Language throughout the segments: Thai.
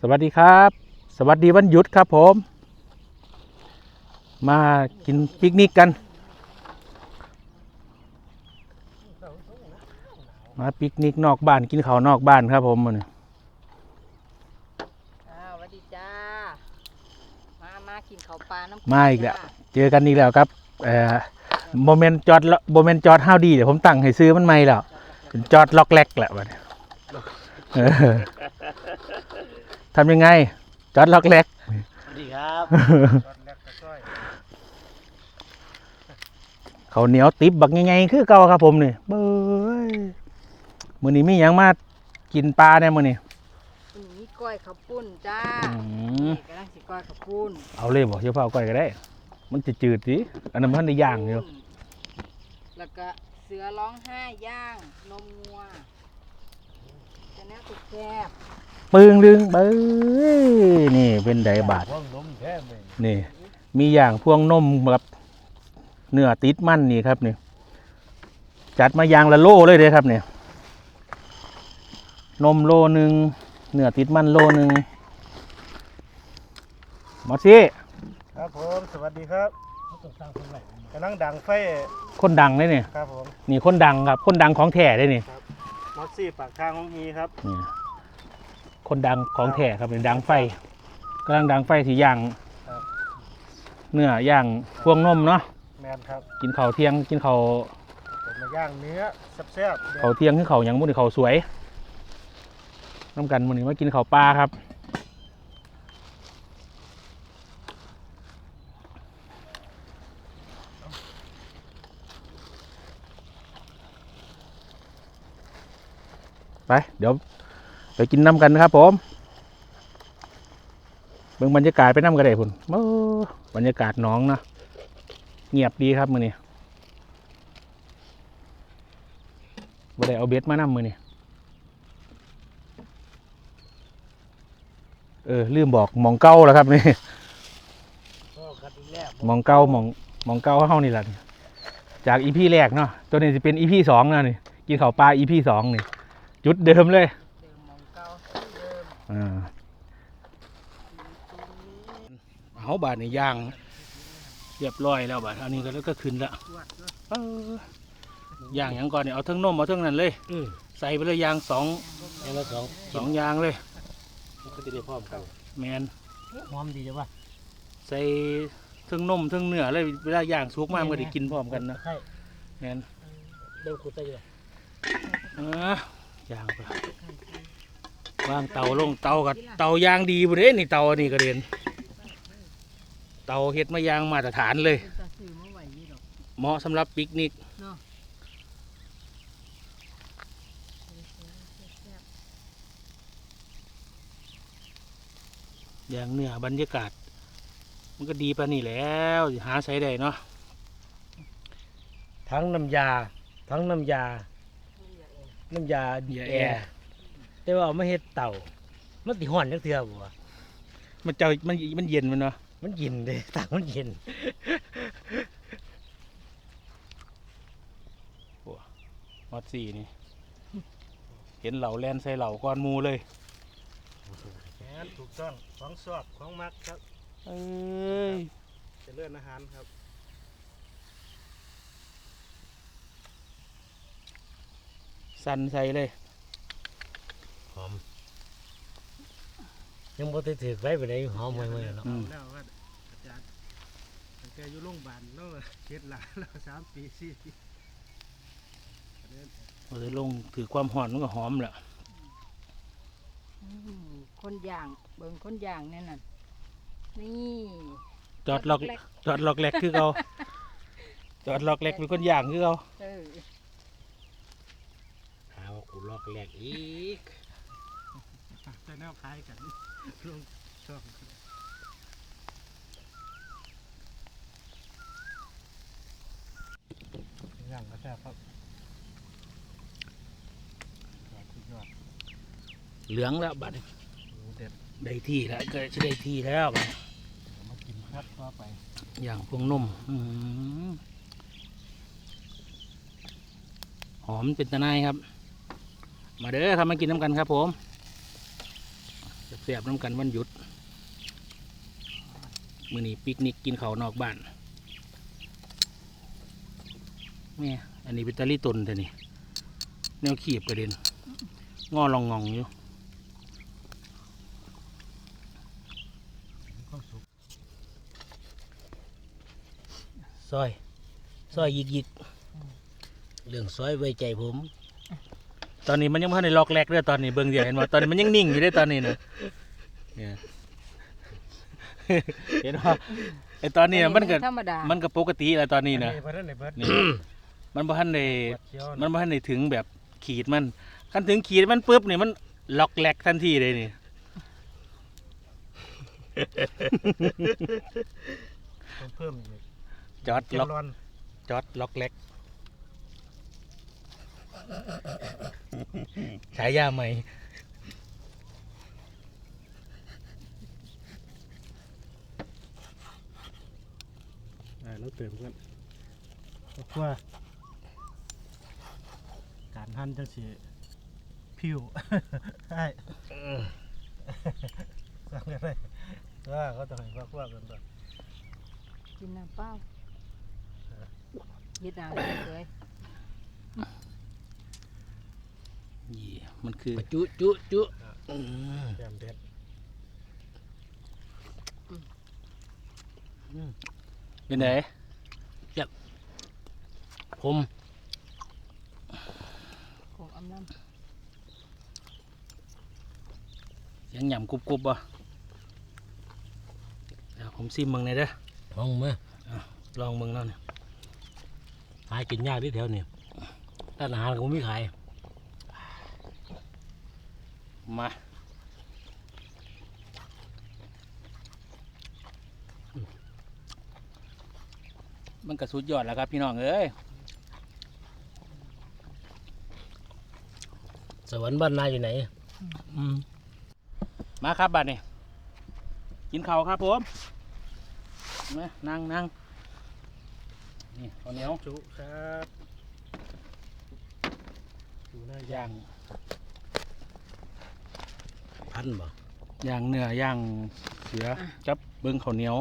สวัสดีครับ สวัสดีวันหยุดครับผม มากินปิกนิกกัน มาปิกนิกนอกบ้านกินข้าวนอกบ้านครับผมมื้อนี้อ้าวสวัสดีจ้า มามากินข้าวปลาน้ำมาอีกแล้วเจอกันอีกแล้วครับเอ่อโมเมนต์จอดโมเมนต์จอดห้าวดีเดี๋ยวผมตั้งให้ซื้อมันใหม่แล้วเป็นจอดล็อกแรกแหละบัดนี้เออ ทำยังไง จอดล็อกแรกสวัสดีครับเขาวเหนียวติบบักไงๆคือเก่าครับผมนี่เบ้ยมื้อนี้มีหยังมากินปลาเนี่ยมื้อนี้อืมมีก้อยข้าวปุ้นจ้าอืมนี่กำลังสิก้อยข้าวปุ้นเอาเลยบ่เดี๋ยวเผาก่อยก็ได้ มันจะจืดสิอันนั้นมันได้ย่างอยู่แล้วก็เสือร้องไห้ย่างนมงัวจะแนวตุกแคบ ปึงลึงเบ้ยนี่เป็นไดบาทว่างนมแท้เลยนี่ มีอย่างพวงนมกับเนื้อติดมันนี่ครับนี่จัดมาอย่างละโลเลยเด้ครับเนี่ยนมโลหนึ่งเนื้อติดมันโลหนึ่งมาสิครับผมสวัสดีครับกำลังดังไฟคนดังเลยเนี่ยครับผมนี่คนดังครับ คนดังของแท้เลยนี่มอสซี่ปากทางของฮีครับนี่ คนดังของแท้ครับเป็นดังไฟกำลังดังไฟสีย่างครับเนื้อย่างพวงนมเนาะแมนครับกินข้าวเที่ยงกินข้าวผมมาย่างเนื้อแซ่บๆเดี๋ยวข้าวเที่ยงคือข้าวหยังมุ้นี่ข้าวสวยน้ำกันมื้อนี้มากินข้าวปลาครับ ไป เดี๋ยว ไปกินน้ำกันนะครับผมเบิ่งบรรยากาศไปน้ำกันได้พุ่นโอ้บรรยากาศหน้องเนาะเงียบดีครับมื้อนี้บ่ได้เอาเบ็ดมานำมื้อนี้เออลืมบอกหมองเก้าแล้วครับนี่ก็กัดอีกแล้วหมองเก้าหมองหมองเก้าเฮานี่แหละนี่จากอีพีแรกเนาะตัวนี้จะเป็นอีพีสองนะนี่กินข้าวปลาอีพีสองนี่ จุดเดิมเลย เดิมมองเก้าเดิม อ่าเอาบาดในย่างเรียบร้อยแล้วบาดอันนี้ก็แล้วก็ขึ้นละตรวจด้วยเออย่างอย่างก่อนเนี่ยเอาเทั้งนมเอาเทั้งนั้นเลยอืมใส่ไปเลยยางสองยังละสองสองยางเลยมันก็จะได้พร้อมกันแมนหอมดีจ้ะวะใส่เทั้งนมเทั้งเนื้อเลยเวลาย่างสุกมากมันก็ได้กินพร้อมกันนะใช่แมนเดิมคุดได้อยู่อ่าย่างไป วางเตาลงเตากับเตายางดีบุเด้นี่เตานนี้กระเด็นเตาเฮ็ดมายางมาตรฐานเลย เหมาะสำหรับปิกนิกอย่างเนื้อบรรยากาศ มันก็ดีปานนี่แล้วหาใช้ได้เนาะทั้งน้ำยา ทั้งน้ำยา น้ำยาอย่าแอแอร์ แต่ว่าเอามาเฮ็ดเต่ามันติห่อนจักเทื่อบ่วะมันเจ้ามันมันเย็นมันเนาะมันเย็นเด้ต่างมันเย็นมอดสี่นี่ เห็นเหล่าแลนใส่เหล่าก้อนหมูเลยแม่นถูกต้องของชอบของมักครับเอ้ยเจะเลื่อนอาหารครับสั่นใส่เลยห อม ยังบ่ได้ถือไว้ไปไหนหอมไว้เมื่อเนาะอืม แล้วว่าอาจารย์ตั้งแต่อยู่โรงพยาบาลแล้วเฮ็ดหลานแล้วสามปีสี่ปีพอได้ลงถือความหอนมันก็หอมแหละอืมคนย่างเบิ่งคนย่างแน่น่ะนี่จอดล็อกจอดล็อกแหลกคือเขาจอดล็อกแหลกเป็นคนอย่างคือเขาเออหาว่ากูลอกแหลกอีก แต่แนวคล้ายกันลงช่องย่างก็แซ่บครับยอดสุดยอดเหลืองแล้วบัดนี้หมูเด็ดได้ที่แล้วก็จะได้ที่แล้วบัดนี้เอามากินครับต่อไปอย่างพวงนมอื้อหือหอมเป็นตะไนายครับ มาเด้อครับมากินน้ำกันครับผม เสียบๆน้ำกันวันหยุดมือนี้ปิกนิกกินเขานอกบ้านแม่อันนี้เป็นตะลี่ตนแต่นี่แนวขีบกระเด็นงอลองงองอยู่ซอย ซอยยิกยิกเรื่องซอยไว้ใจผม ตอนนี้มันยังไม่ทันได้ล็อกแรกเด้อตอนนี้เบิ่งเดียวเห็นว่าตอนนี้มันยังนิ่งอยู่ได้อตอนนี้นะเนี่ยเห็นว่าไอตอนนี้น่ะมันก็ธรรมดามันก็ปกติแล้วตอนนี้นะเบิดในเบิดนี่มันบ่ทันได้เบิดเขียวมันบ่ทันได้ถึงแบบขีดมันคันถึงขีดมันปุ๊บนี่มันล็อกแรกทันทีเลยนี่ต้องเพิ่มอีกจอดเจ็ดล็อกร้อนจอดล็อกแรก ฉายาใหม่อ่าแล้วเติมกันเพราะว่า การหั่นจังสิผิว ใช่สั่งกันเลยว่าเขาต้องให้ฟักว่ากันต่อกินน้ำเปล่าเย็ดน้ำเลยเล ยนี่มันคือจุจุจุแก้มเด็ดเป็นไงผมของอำน้เสียงหย่ำกรุบกรุบบ่เดี๋ยวผมซิมมึงหน่อยเด้อห้องมาลองมึงแล้วเนี่ยหากินยากที่แถวนี้ร้านอาหารก็ไม่มีขาย มามันก็สุดยอดแล้วครับพี่น้องเอ้ยสวรรค์บ้านนาอยู่ไหนอืมมาครับบัดนี้กินข้าวครับผมมานั่งนั่งนี่ข้าวเหนียวจุครับจุหน้าย่าง พันบ่ย่างเนื้อย่างเสือจับเบิ้งข้าวเหนียว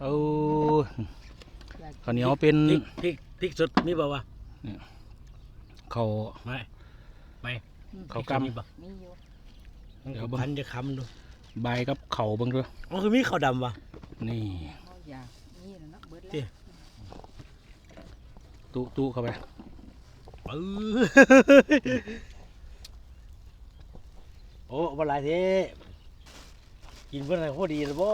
เอาำอยากข้าวเหนียวเป็นพริกพริกพริกสดมีบ่วะข้าวไม่ไปข้าวพริสดมีกำบ่มีอยู่เดี๋ยวเบิ่งพันจะคำดูใบกับข้าวเบิ้งด้วยอ๋อคือมีข้าวดำวะนี่เขาอยากนี่นะเนาะเบิดติแล้วตุตุเข้าไปปื้อ โอ้บ่หลายเท่กินเพื่อนอะไรโคตรดีเลยบ่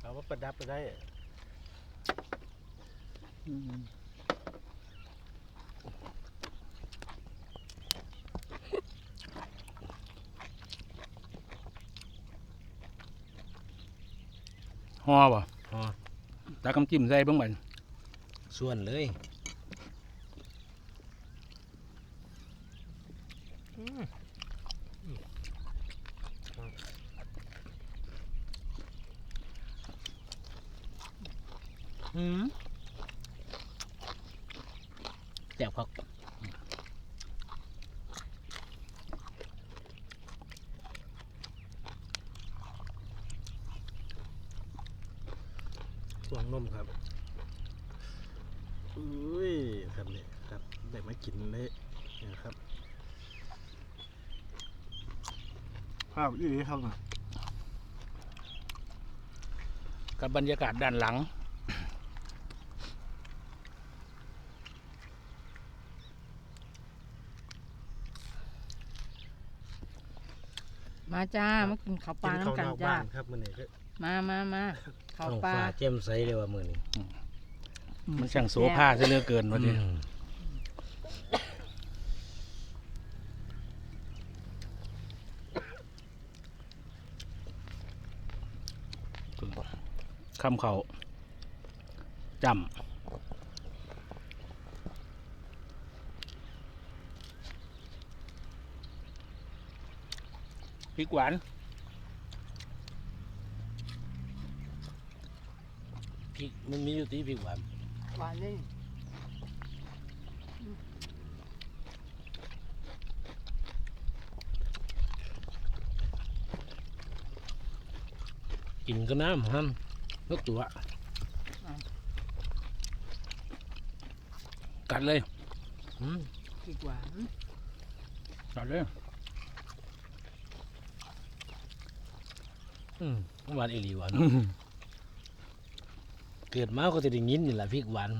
เอาว่าประดับไปได้ห่อบ่อ๋อตากำจิ้มใส่เบิ้งบันส่วนเลย บครับสวงนมครับอุ้ยครับนี่ครับได้มากินเลยนะครับภาพอีนี้ครับนะกับบรรยากาศด้านหลัง มาจ้ามากินข้าวปลากินข้าวน้ำกันนอกจ้าบ้านครับมื้อนี้ก็มามามาข้าวท้องปลาฟ้าแจ่มใสเลยว่ามื้อนี้มันช่างโสภาซะเหลือเกินวันนี้อืมคำเขาจำ ริกหวานพริกมันมีอยู่ที่พริกหวานหวานเลยกินก็น้ำฮันนกตัว กัดเลยอืมพริกหวานกัดเลย อืม หวานอีหลีหวานเกิดมาก็จะได้ยินนี่แหละพริกหวาน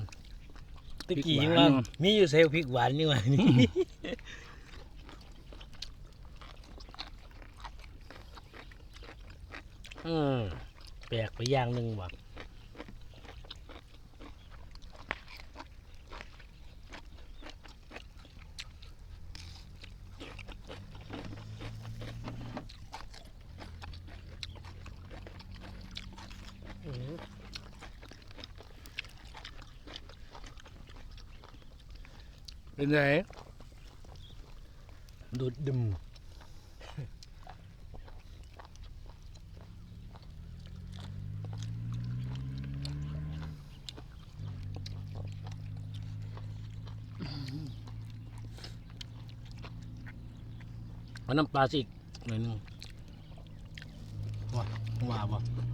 ตะกี้ยังว่ามีอยู่เซลลพริกหวานนี่ว่านี่อืมแปลกไปอย่างหนึ่งว่ะ เป็นไงดูดดึมเอาน้ำปลาสิอีกหน่อยหนึงว่าว่าบ่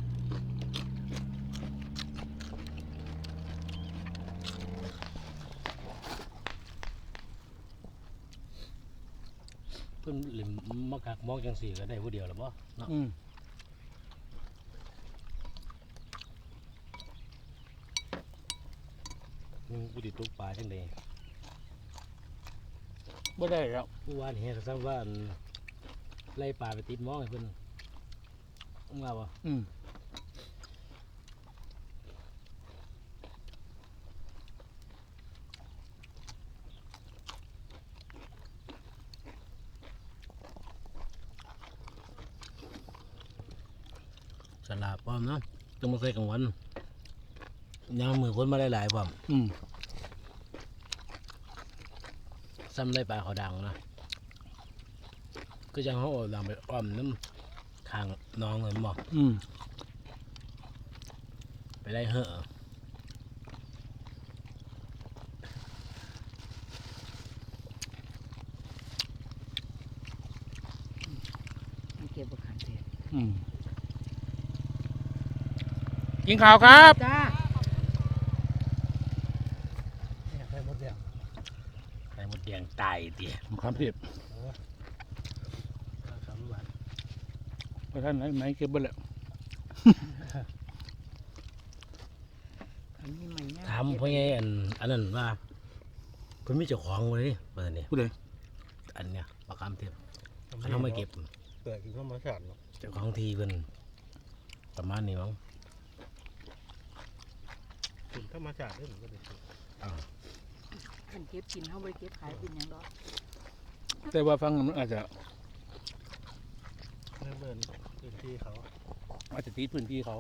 พิ่นเลิมมากักมองจังสี่ก็ได้ผู้เดียวหรอบ่เนาะอืมมึงกูติดตุกปลาจังได๋บ่ได้แล้วผู้ว่านี่เฮ็ดซะว่าอันไล่ปลาไปติดหมองให้เพิ่นว่าบ่อืม สลาพร้ อมเนาะต้องมาใส่กลางวันยามมือคนมาหลายๆพร้อมอืมซ้ำไล่ปลาเขาดังนะก็จังเขาเอาดังไปอ้อมน้ำทางหน้องเลยบ่อืมไปไล่เหอะมันเก็บบักขันเทศอืม กินข้าวครับจ้าใส่หมดแล้วไอ้มดแดงตายเตี้ยความเผ็ดสามหวานเพราะท่านไหนไหนเก็บบ่แล้วอันนี้ไม่ยากถามพ่อใหญ่อันอันนั้นว่าเพิ่นมีเจ้าของบ่เลยเปิดนี่ผู้ใดอันเนี้ยปลาคำเทพอันเขาไม่เก็บเปิดกินข้าวมาชาติเนาะเจ้าของทีเพิ่นประมาณนี้มั้ง กินข้าวมาชาติด้วยมันก็ได้กินขันเก็บกินเขาไปเก็บขายเป็นหยังดอกแต่ว่าฟังมันอาจจะเมื่อเบิร์นพื้นที่เขา อาจจะตีพื้นที่เขา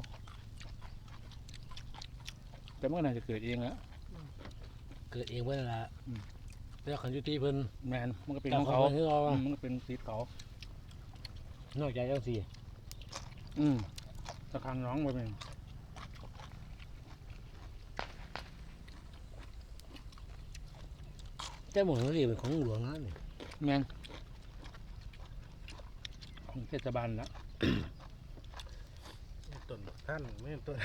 แต่มันก็น่าจะเกิดเองแล้วเกิดเองเพิ่นนั่นล่ะอืมแล้วคันอยู่ที่เพิ่นแมนมันก็เป็นเจ้าของขอเขางเพิ่นคือเอาอืมมันก็เป็นสีเขา นอกจากจังซี่อืมตะคางน้องไปเป็น แต่หมองนี่เป็นของหลวงนะนี่แมนของเทศบาลแล้วต้นท่านไม่ใช่ต้น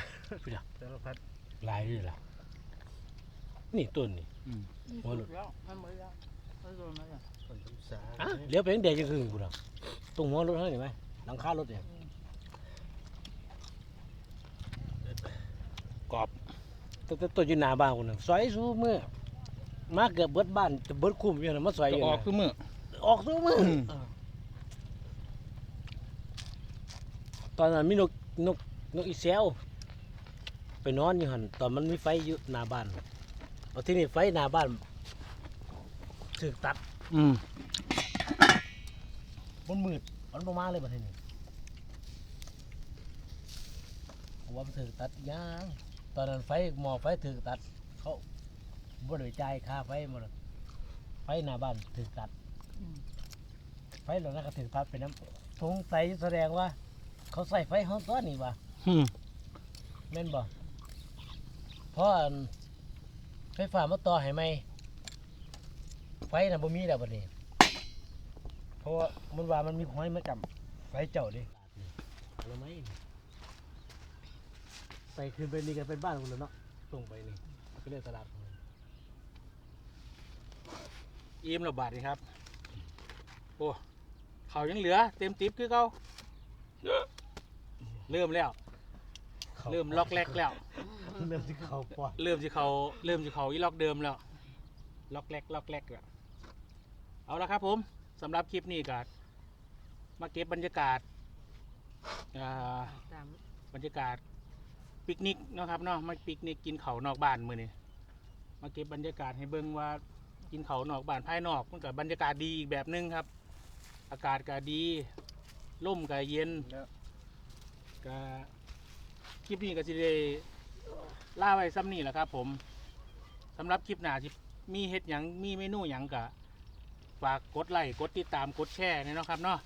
สารพัดหลายเลยล่ะนี่ต้นนี่อืมนี่โอ้ยสุดแล้วมันหมดแล้วมันโดนมาแล้วต้นทุสาอะเลี้ยวไปแดงจังคือกูน่ะตรงหัวรถเฮานี่ไหมหลังคารถเนี่ยกรอบต้นต้นต้นอยู่หน้าบ้านกูน่ะซอยสู้มือ มาเกือบเบิดบ้านจะเบิดคุ้มอยู่น่ะมาซอยอจะยู่ออกน่ะคือมือออกสู้มืออม ตอนนั้นมีนกนกนกอีแซวไปนอนอยู่หันตอนมันมีไฟอยู่หน้าบ้านเอาที่นี่ไฟหน้าบ้านถึกตัดอืมมันมืดมันประมาณเลยบัดนี้เพราะว่ามันถึกตัดยางตอนนั้นไฟหมอไฟถึกตัด เขา บ่ได้จ่ายค่าไฟหมดเลยไฟหน้าบ้านถึกตัด อืม ไฟเหล่านั้นก็ถึกตัดไปน้ำสงสัยแสดงว่า เขาใส่ไฟเขาตัวนี้วะอืมแม่นบ่เพราะอันไฟฟ้ามาต่อให้ไหมไฟน่ะบ่มีแล้วบัดนี้ เพราะว่ามันว่ามันมีห้อยมาจำไฟเจ้าเดิเอาละไหมไปขึ้นไปนี่กันเป็นบ้านคุณแล้วเนาะตรงไปนี่ก็เรียกตลาดอิ่ มระบาดนี่ครับ โอ้เขายังเหลือ เต็มติ๊บคือเขาเริ่มแล้ว เริ่มล็อกแรกแล้ว เริ่มที่เขาปอดเริ่มจะเขาเริ่มจะเขาอีล็อกเดิมแล้ว ล็อกแรกล็อกแรกแล้วเอาละครับผมสำหรับคลิปนี้ก็มาเก็บบรรยากาศอ่าตามบรรยากาศปิกนิกเนาะครับเนาะมาปิกนิกกินเขาวนอกบ้านมือนี่มาเก็บบรรยากาศให้เบิ่งว่า กินเขาวนอกบ้านภายนอกมันกับบรรยากาศดีอีกแบบหนึงครับ อากาศก็ดีร่มก็เย็นก็คลิปนี้ก็สิได้ล่าไว้ซ้ำนี่แหละครับ ผมสำหรับคลิปหน้าที่มีเฮ็ดหยังมีเมนูหยังก็ฝากกดไลค์กดติดตามกดแชร์เนี่ยเนาะครับเนาะ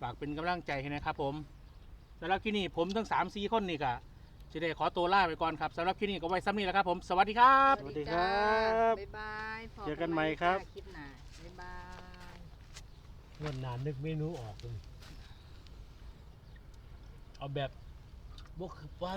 ฝากเป็นกำลังใจให้นะครับ ผมสำหรับคลิปนี้ผมทั้งสามสี่คนนี่ก็จะได้ขอตัวลาไปก่อนครับสำหรับคลิปนี้ก็ไว้ซ้ำนี้แหละครับผม สวัสดีครับ สวัสดีครับบ๊ายบายพเจอกันใหม่ครับ คลิปหน้าบ๊ายบายเงินนานนึกเมนูออกเลยเอาแบบบกว่า